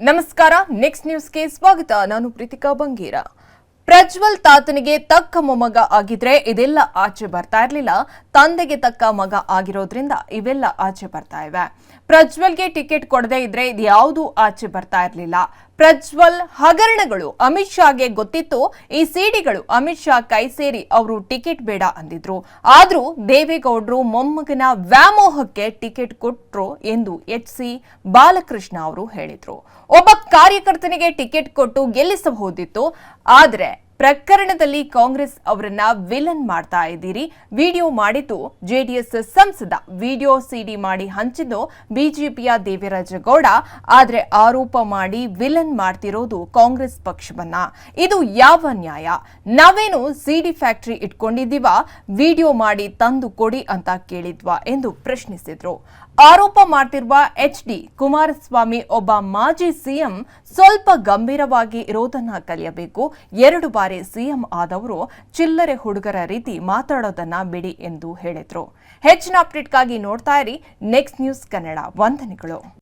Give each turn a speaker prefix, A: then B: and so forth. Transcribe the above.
A: ನಮಸ್ಕಾರ ನೆಕ್ಸ್ಟ್ ನ್ಯೂಸ್ಗೆ ಸ್ವಾಗತ. ನಾನು ಪ್ರೀತಿಕಾ ಬಂಗೀರ. ಪ್ರಜ್ವಲ್ ತಾತನಿಗೆ ತಕ್ಕ ಮೊಮ್ಮಗ ಆಗಿದ್ರೆ ಇದೆಲ್ಲ ಆಚೆ ಬರ್ತಾ ಇರಲಿಲ್ಲ. ತಂದೆಗೆ ತಕ್ಕ ಮಗ ಆಗಿರೋದ್ರಿಂದ ಇವೆಲ್ಲ ಆಚೆ ಬರ್ತಾ ಇವೆ. ಪ್ರಜ್ವಲ್ಗೆ ಟಿಕೆಟ್ ಕೊಡದೇ ಇದ್ರೆ ಇದ್ಯಾವುದೂ ಆಚೆ ಬರ್ತಾ ಇರಲಿಲ್ಲ. ಪ್ರಜ್ವಲ್ ಹಗರಣಗಳು ಅಮಿತ್ ಶಾಗೆ ಗೊತ್ತಿತ್ತು. ಈ ಸಿಡಿಗಳು ಅಮಿತ್ ಶಾ ಕೈ ಸೇರಿ ಅವರು ಟಿಕೆಟ್ ಬೇಡ ಅಂದಿದ್ರು. ಆದ್ರೂ ದೇವೇಗೌಡರು ಮೊಮ್ಮಗನ ವ್ಯಾಮೋಹಕ್ಕೆ ಟಿಕೆಟ್ ಕೊಟ್ರು ಎಂದು ಎಚ್ ಸಿ ಬಾಲಕೃಷ್ಣ ಅವರು ಹೇಳಿದ್ರು. ಒಬ್ಬ ಕಾರ್ಯಕರ್ತನಿಗೆ ಟಿಕೆಟ್ ಕೊಟ್ಟು ಗೆಲ್ಲಿಸಬಹುದಿತ್ತು. ಆದ್ರೆ ಪ್ರಕರಣದಲ್ಲಿ ಕಾಂಗ್ರೆಸ್ ಅವರನ್ನ ವಿಲನ್ ಮಾಡ್ತಾ ಇದ್ದೀರಿ. ವಿಡಿಯೋ ಮಾಡಿದ್ದು ಜೆಡಿಎಸ್ ಸಂಸದ, ವಿಡಿಯೋ ಸಿಡಿ ಮಾಡಿ ಹಂಚಿದ್ದು ಬಿಜೆಪಿಯ ದೇವರಾಜಗೌಡ ಆದ್ರೆ ಆರೋಪ ಮಾಡಿ ವಿಲನ್ ಮಾಡ್ತಿರೋದು ಕಾಂಗ್ರೆಸ್ ಪಕ್ಷವನ್ನ. ಇದು ಯಾವ ನ್ಯಾಯ? ನಾವೇನು ಸಿಡಿ ಫ್ಯಾಕ್ಟರಿ ಇಟ್ಕೊಂಡಿದ್ದೀವ? ವಿಡಿಯೋ ಮಾಡಿ ತಂದು ಕೊಡಿ ಅಂತ ಕೇಳಿದ್ವಾ ಎಂದು ಪ್ರಶ್ನಿಸಿದ್ರು. ಆರೋಪ ಮಾಡ್ತಿರುವ ಎಚ್ ಡಿ ಕುಮಾರಸ್ವಾಮಿ ಒಬ್ಬ ಮಾಜಿ ಸಿಎಂ ಸ್ವಲ್ಪ ಗಂಭೀರವಾಗಿ ಇರೋದನ್ನ ಕಲಿಯಬೇಕು. ಎರಡು ಸಿಎಂ ಆದವರು ಚಿಲ್ಲರೆ ಹುಡುಗರ ರೀತಿ ಮಾತಾಡೋದನ್ನ ಬಿಡಿ ಎಂದು ಹೇಳಿದ್ರು. ಹೆಚ್ಚಿನ ಅಪ್ಡೇಟ್ಗಾಗಿ ನೋಡ್ತಾ ಇರಿ. Next news Kannada. ವಂದನೆಗಳು.